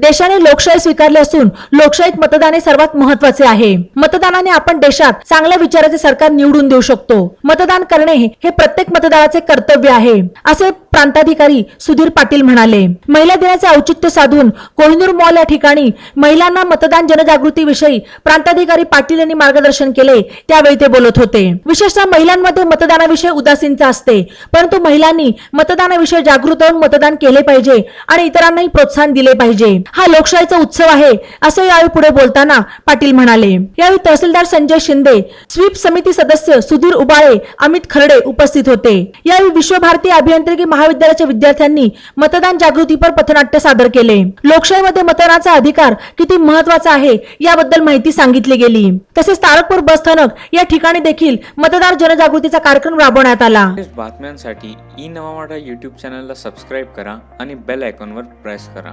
देशाने लोकशाही स्वीकारली असून लोकशाहीत मतदान हे सर्वात महत्त्वाचे आहे. मतदानाने आपण देशात चांगल्या विचाराचे सरकार निवडून देऊ शकतो. मतदान करणे हे प्रत्येक मतदाराचे कर्तव्य आहे असे प्रांताधिकारी सुधीर पाटील म्हणाले. महिला दिनाचे औचित्य साधून कोहिनूर मॉल या ठिकाणी महिलांना मतदान जनजागृती विषयी प्रांताधिकारी पाटील यांनी मार्गदर्शन केले त्यावेळी ते बोलत होते. विशेषतः महिलांमध्ये मतदानाविषयी उदासीनता असते परंतु महिलांनी मतदानाविषयी जागृत होऊन मतदान केले पाहिजे आणि इतरांनाही प्रोत्साहन दिले पाहिजे. हा लोकशाहीचा उत्सव आहे असं यावेळी पुढे बोलताना पाटील म्हणाले. यावेळी तहसीलदार संजय शिंदे स्वीप समिती सदस्य सुधीर उबाळे अमित खरडे उपस्थित होते. यावेळी विश्वभारती अभियांत्रिकी महाविद्यालयाच्या विद्यार्थ्यांनी मतदान जागृतीपर पथनाट्य सादर केले. लोकशाहीमध्ये मतदानाचा अधिकार किती महत्त्वाचा आहे याबद्दल माहिती सांगितली गेली. तसेच तारकपूर बस स्थानक या ठिकाणी देखील मतदार जनजागृतीचा कार्यक्रम राबवण्यात आला. बातम्यांसाठी ई नवा मराठा यूट्यूब चॅनलला सबस्क्राईब करा आणि बेल आयकॉनवर प्रेस करा.